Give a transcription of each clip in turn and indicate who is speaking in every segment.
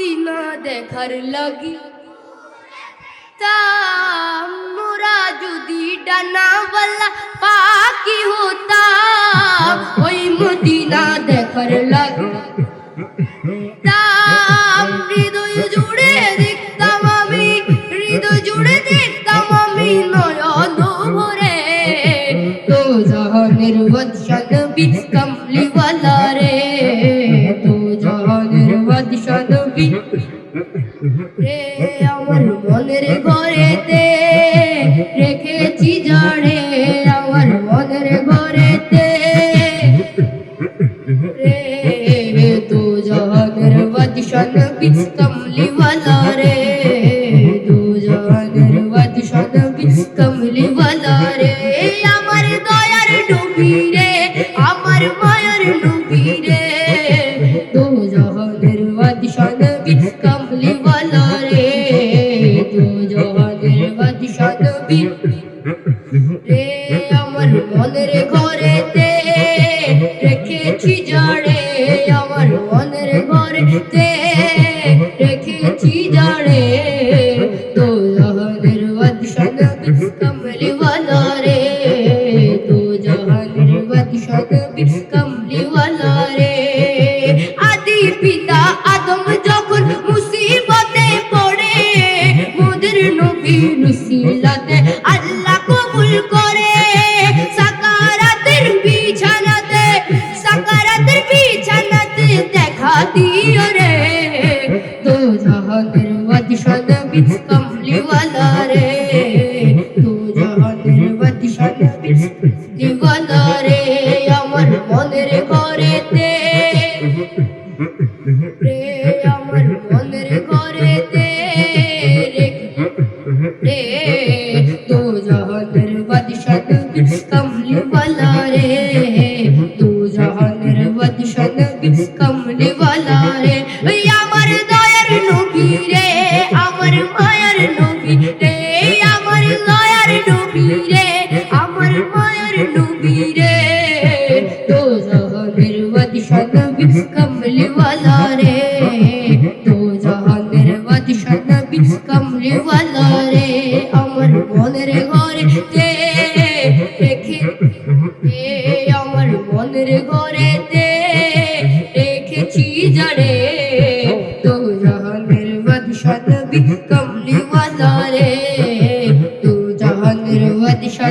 Speaker 1: দিলা দেখার লাগি। তা মোরা যদি ডানাওয়ালা পাখি হতা ওই মদিনা দেখার লাগি। তা করেতে 你。कमले वाला रे। तो जहां मेरे बादशाह नबी कमले वाला रे अमर বনের আমার বনের ঘরে তে রেখেছি জড়ে তো জাহানের বাদশাহ নবী কমলি ওয়ালা রে তো জাহানের বাদশাহ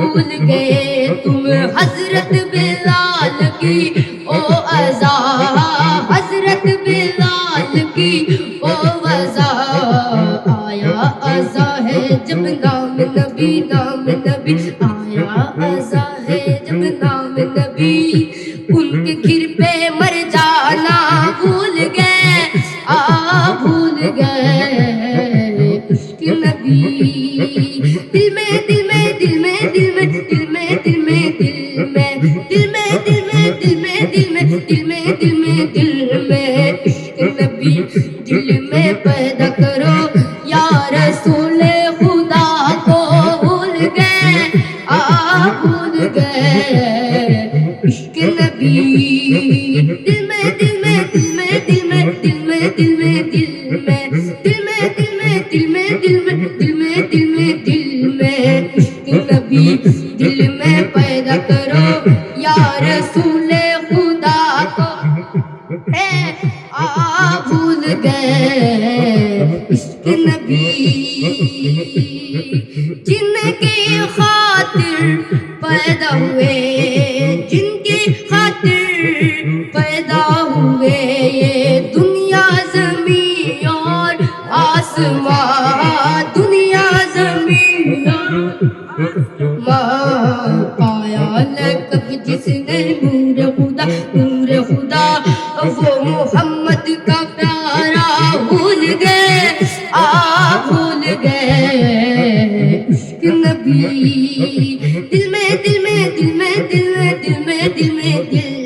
Speaker 1: भूल गए तुम हज़रत बेलाल की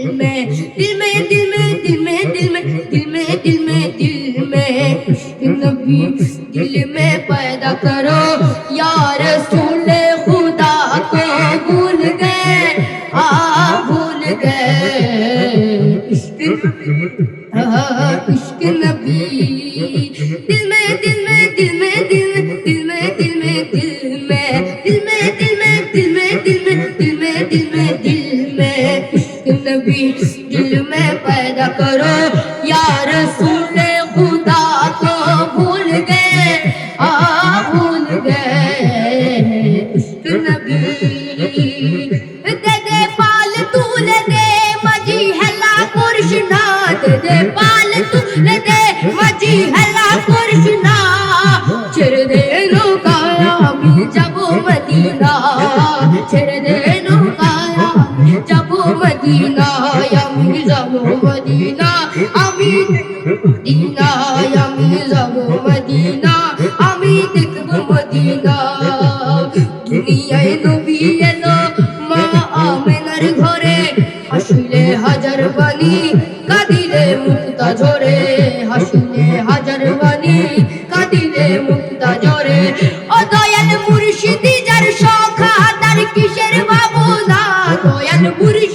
Speaker 1: दिल में दिल में दिल में दिल में दिल में दिल में दिल में दिल में नबी भी दिल में पैदा करो। यार सुन মদিনা, আমি দেখব মদিনা। দুনিয়ায় নবী এলো, মা আমেনার ঘরে। হাসুলে হাজার বাণী, কাঁদিলে মুক্তা ঝরে। হাসুলে হাজার বাণী, কাঁদিলে মুক্তা ঝরে। ও দয়াল মুর্শিদি, যার সখা, তার কিসের বাবুলা দয়াল মুর্শিদি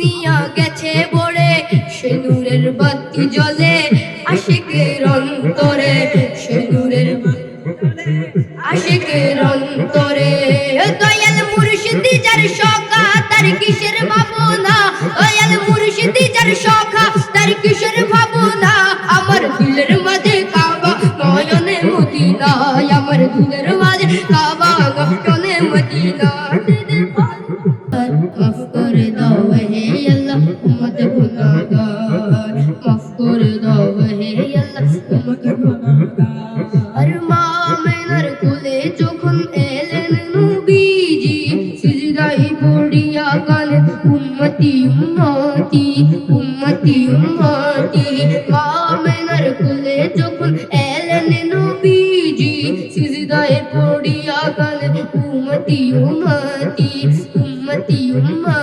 Speaker 1: দুনিয়া গেছে বড়ে সেদূরের বাতি জলে আশিকের অন্তরে সে নূরের আশিকের অন্তরে। দয়াল মুর্শিদি যার শখা তার কিসের ভাবনা? দয়াল মুর্শিদি যার শখা তার কিসের ভাবনা? আমার দিলের মাঝে কাবা, নয়নে মদিনা আমার দিলের মাঝে ഉമ്മത്തിയും മോത്തി ഉമ്മത്തിയും മോത്തി വാമനർ കുലേ যখন এলেন নবীজি সিজদায় পড়িয়া গেলেন উম্মতি উম্মতি উম্মতি উম্মতি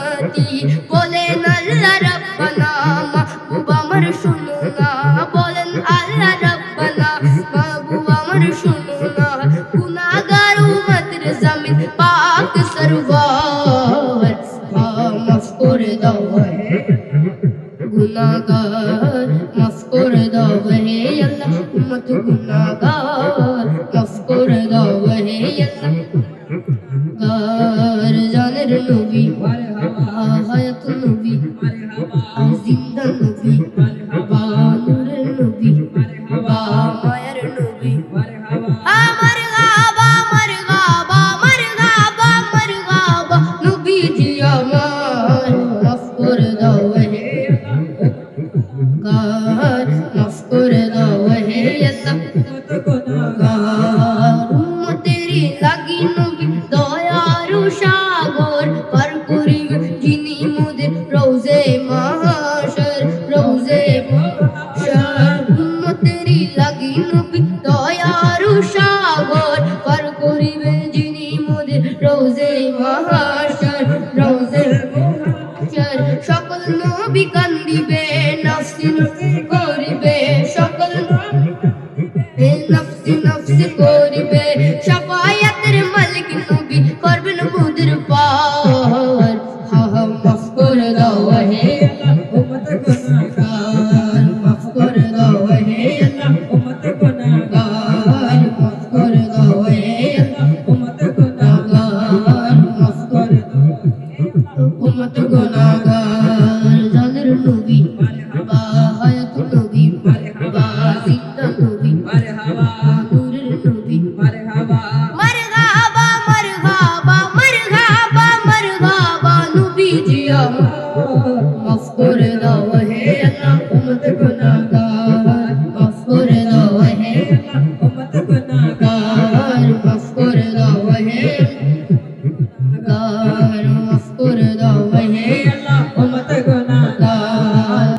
Speaker 1: রোজে মহাশর